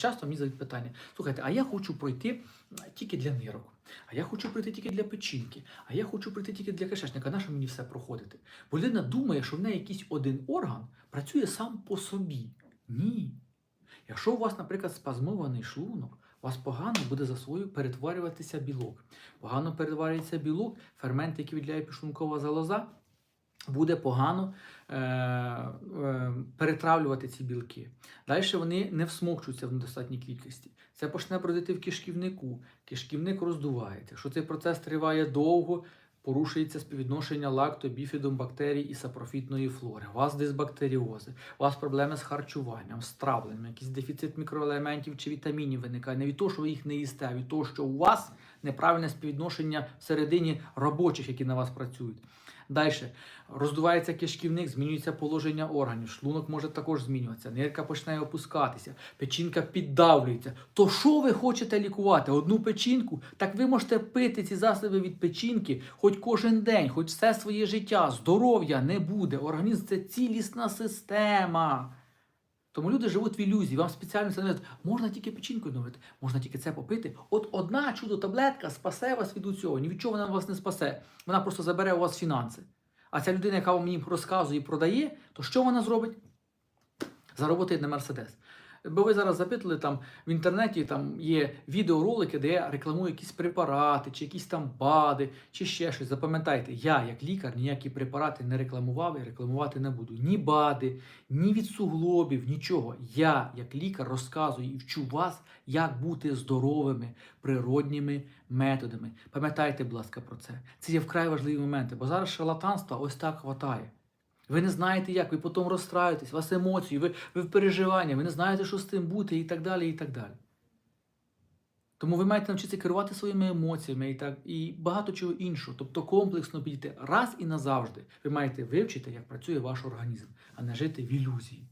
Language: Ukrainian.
Часто мені задають питання: слухайте, а я хочу пройти тільки для нирок, а я хочу пройти тільки для печінки, а я хочу пройти тільки для кишечника. Нащо мені все проходити? Бо людина думає, що в неї якийсь один орган працює сам по собі. Ні. Якщо у вас, наприклад, спазмований шлунок, у вас погано буде за свою перетворюватися білок. Погано перетворюється білок, фермент, який відділяє підшлункова залоза, буде погано е, е, перетравлювати ці білки. Далі вони не всмокчуються в недостатній кількості. Це почне бродити в кишківнику. Кишківник роздувається. Якщо цей процес триває довго, порушується співвідношення лакто, біфідум бактерій і сапрофітної флори. У вас дисбактеріози, у вас проблеми з харчуванням, з травленням, якийсь дефіцит мікроелементів чи вітамінів виникає. Не від того, що ви їх не їсте, а від того, що у вас неправильне співвідношення всередині робочих, які на вас працюють. Далі роздувається кишківник, змінюється положення органів, шлунок може також змінюватися, нирка починає опускатися, печінка піддавлюється. То що ви хочете лікувати? Одну печінку? Так ви можете пити ці засоби від печінки хоч кожен день, хоч все своє життя. Здоров'я не буде. Організм це цілісна система. Тому люди живуть в ілюзії. Вам спеціально це кажуть, можна тільки печінкою новити, можна тільки це попити. От одна чудо-таблетка спасе вас від усього. Ні від чого вона вас не спасе. Вона просто забере у вас фінанси. А ця людина, яка вам їм розказує і продає, то що вона зробить? Заробити на Мерседес. Бо ви зараз запитали там в інтернеті, там є відеоролики, де я рекламую якісь препарати, чи якісь там БАДи, чи ще щось. Запам'ятайте, я, як лікар, ніякі препарати не рекламував і рекламувати не буду. Ні БАДи, ні від суглобів, нічого. Я, як лікар, розказую і вчу вас, як бути здоровими природніми методами. Пам'ятайте, будь ласка, про це. Це є вкрай важливі моменти, бо зараз шарлатанства ось так хватає. Ви не знаєте як, ви потім розстраюєтесь, у вас емоції, ви, ви в переживанні, ви не знаєте, що з тим бути і так далі. і так далі. Тому ви маєте навчитися керувати своїми емоціями і так, і багато чого іншого. Тобто комплексно підійти раз і назавжди. Ви маєте вивчити, як працює ваш організм, а не жити в ілюзії.